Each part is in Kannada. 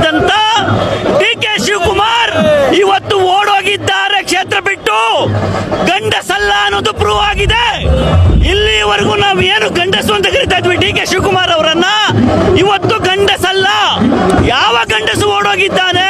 ಅಂತಿದ್ದಂತ ಡಿ ಕೆ ಶಿವಕುಮಾರ್ ಇವತ್ತು ಓಡೋಗಿದ್ದಾರೆ ಕ್ಷೇತ್ರ ಬಿಟ್ಟು. ಗಂಡಸಲ್ಲ ಅನ್ನೋದು ಪ್ರೂವ್ ಆಗಿದೆ. ಇಲ್ಲಿವರೆಗೂ ನಾವು ಏನು ಗಂಡಸು ಅಂತ ಕರಿತಾ ಇದ್ವಿ ಡಿ ಕೆ ಶಿವಕುಮಾರ್ ಅವರನ್ನ. ಇವತ್ತು ಗಂಡಸಲ್ಲ. ಯಾವ ಗಂಡಸು ಓಡೋಗಿದ್ದಾನೆ?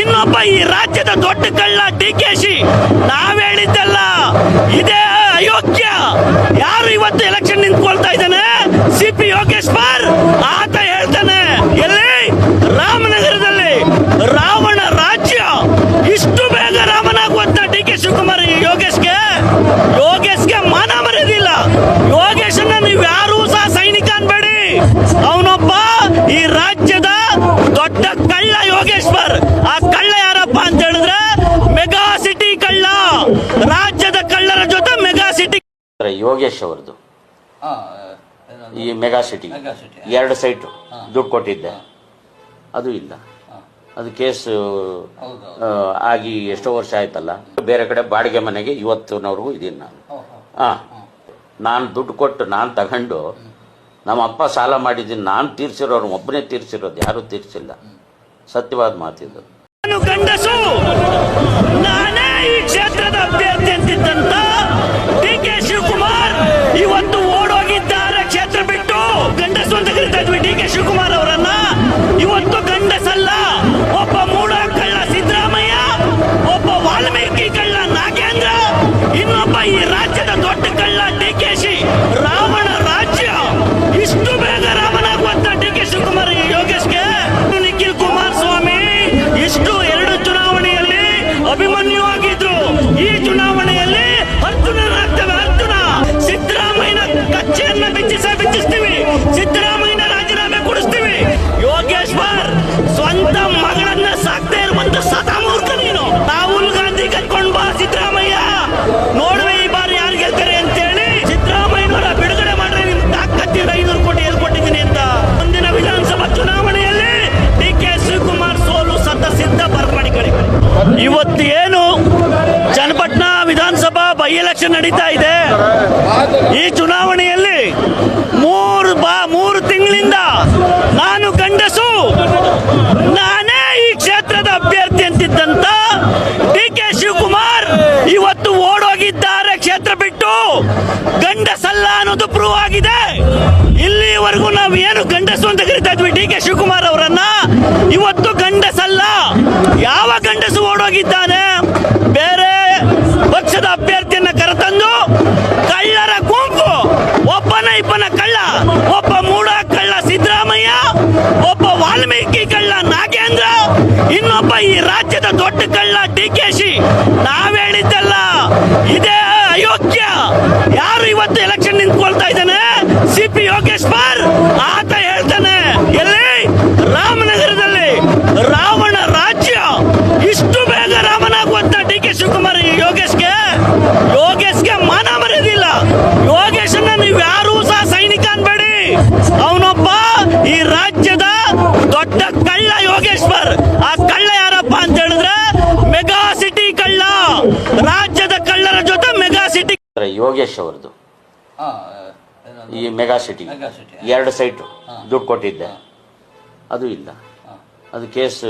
ಇನ್ನೊಬ್ಬ ಈ ರಾಜ್ಯದ ದೊಡ್ಡ ಕಳ್ಳ ಡಿ ಕೆ ಶಿ. ನಾವ್ ಹೇಳಿದ್ದಲ್ಲ ಇದೇ ಅಯೋಗ್ಯ. ಯಾರು ಇವತ್ತು ಎಲೆಕ್ಷನ್ ನಿಂತ್ಕೊಳ್ತಾ ಇದ್ದಾನೆ? ಸಿ ಪಿ ಯೋಗೇಶ್ವರ್ ಆತ ಹೇಳ್ತಾನೆ. ಎಲ್ಲಿ? ರಾಮನಗರದಲ್ಲಿ ಅಂದ್ರೆ ಅವರದು ಈ ಮೆಗಾ ಸಿಟಿ ಎರಡು ಸೈಟ್ ದುಡ್ಡು ಕೊಟ್ಟಿದ್ದೆ. ಅದು ಇಲ್ಲ. ಅದು ಕೇಸ್ ಹೌದು ಆಗಿ ಎಷ್ಟೋ ವರ್ಷ ಆಯ್ತಲ್ಲ. ಬೇರೆ ಕಡೆ ಬಾಡಿಗೆ ಮನೆಗೆ ಇವತ್ತಿನವರೆಗೂ ಇದೀನಿ ನಾನು. ಹಾ ನಾನು ದುಡ್ಡು ಕೊಟ್ಟು ನಾನು ತಗೊಂಡು ನಮ್ಮ ಅಪ್ಪ ಸಾಲ ಮಾಡಿದ್ದೀನಿ ನಾನು ತೀರ್ಸಿರೋರು ಒಬ್ಬನೇ ತೀರ್ಸಿರೋದು ಯಾರೂ ತೀರ್ಸಿಲ್ಲ. ಸತ್ಯವಾದ ಮಾತಿದ್ದು ಕರಿತಾ ಇದ್ವಿ ಡಿ ಕೆ ಶಿವಕುಮಾರ್ ಅವರನ್ನ. ಇವತ್ತು ಗಂಡಸಲ್ಲ. ಯಾವ ಗಂಡಸು ಓಡೋಗಿದ್ದಾನೆ? ಬೇರೆ ಪಕ್ಷದ ಅಭ್ಯರ್ಥಿಯನ್ನ ಕರೆತಂದು ಕಳ್ಳರ ಗುಂಪು ಒಬ್ಬನ ಇಬ್ಬನ ಕಳ್ಳ. ಒಬ್ಬ ಮೂಡ ಕಳ್ಳ ಸಿದ್ದರಾಮಯ್ಯ, ಒಬ್ಬ ವಾಲ್ಮೀಕಿ ಕಳ್ಳ ನಾಗೇಂದ್ರ, ಇನ್ನೊಬ್ಬ ಈ ರಾಜ್ಯದ ದೊಡ್ಡ ಕಳ್ಳ ಡಿ ಕೆ ಶಿ. ನಾವ್ ಹೇಳಿದ್ದಲ್ಲ ಇದೇ ಅಯೋಗ್ಯ. ಯಾರು ಇವತ್ತು ಎಲೆಕ್ಷನ್ ನಿಂತ್ಕೊಳ್ತಾ ಇದ್ದಾನೆ? ಸಿ ಪಿ ಯೋಗೇಶ್ವರ್ ಆತ ಯೋಗೇಶ್ ಅವ್ರದ್ದು. ಈ ಮೆಗಾ ಸಿಟಿ. ಎರಡು ಸೈಟು. ದುಡ್ಡು ಕೊಟ್ಟಿದ್ದೆ. ಅದು ಇಲ್ಲ. ಅದು ಕೇಸ್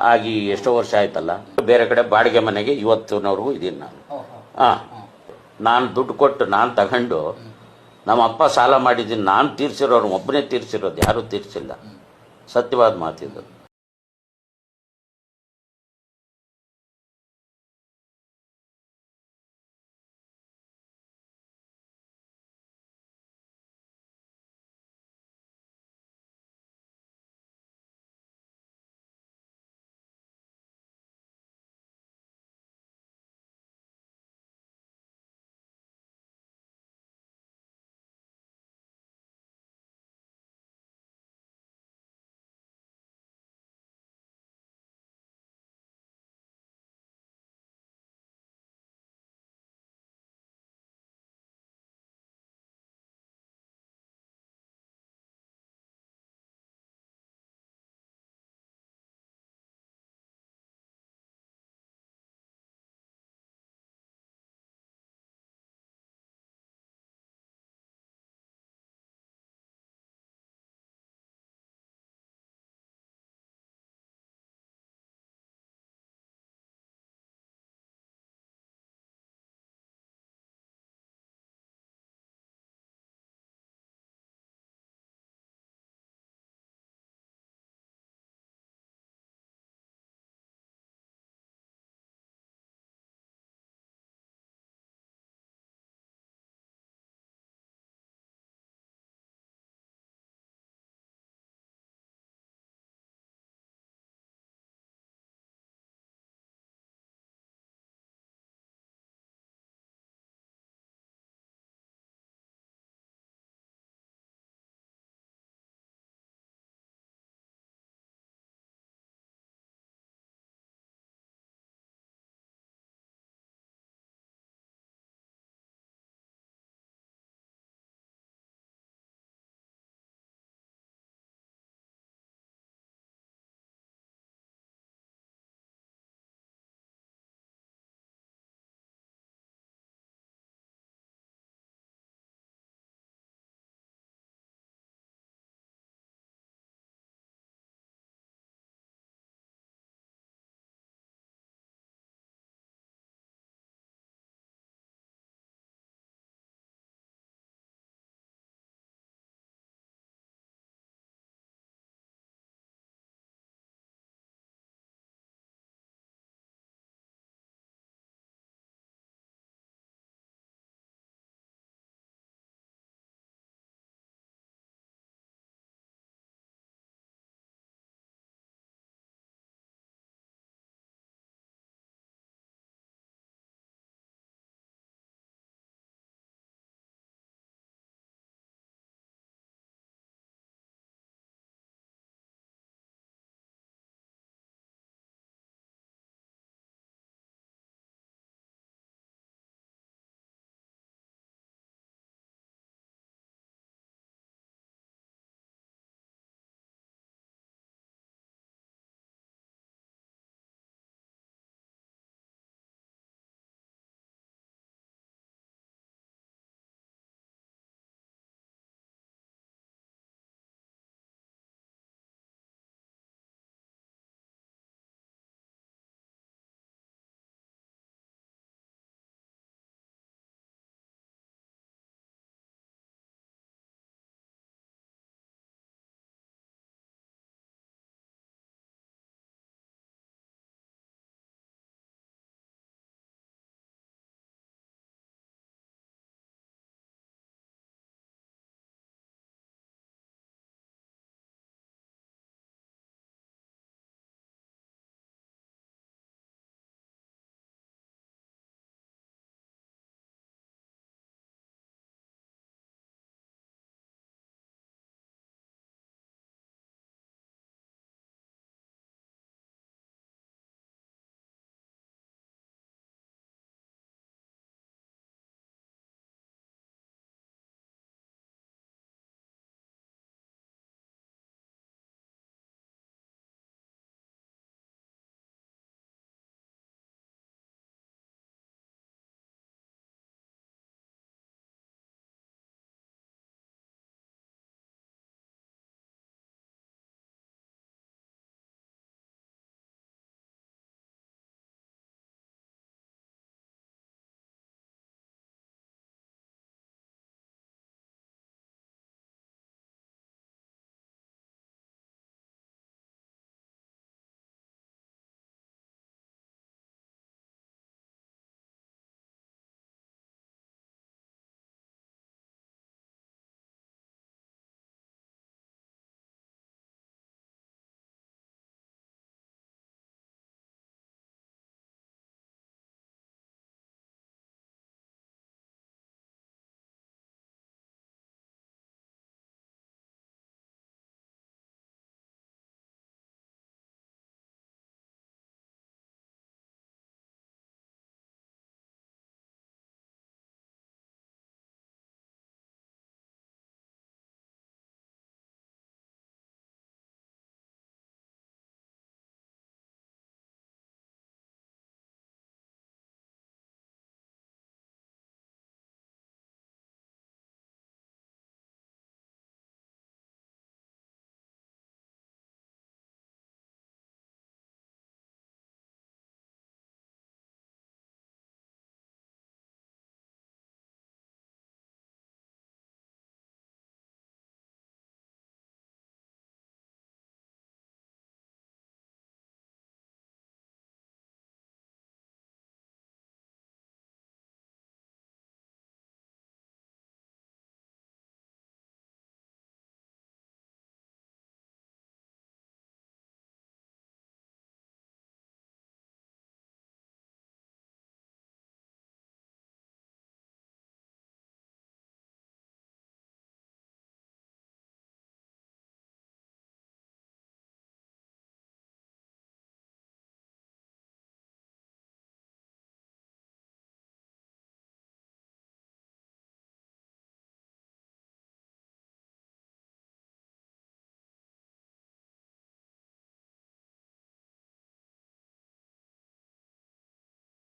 ಆಗಿ ಎಷ್ಟೋ ವರ್ಷ ಆಯ್ತಲ್ಲ. ಬೇರೆ ಕಡೆ ಬಾಡಿಗೆ ಮನೆಗೆ ಇವತ್ತಿನವರೆಗೂ ಇದೀನಿ ನಾನು. ಹಾ. ನಾನು ದುಡ್ಡು ಕೊಟ್ಟು ನಾನು ತಗೊಂಡು ನಮ್ಮ ಅಪ್ಪ ಸಾಲ ಮಾಡಿದ್ದೀನಿ. ನಾನು ತೀರ್ಸಿರೋರು ಒಬ್ಬನೇ ತೀರ್ಸಿರೋದು ಯಾರೂ ತೀರ್ಸಿಲ್ಲ. ಸತ್ಯವಾದ ಮಾತಿದ್ದು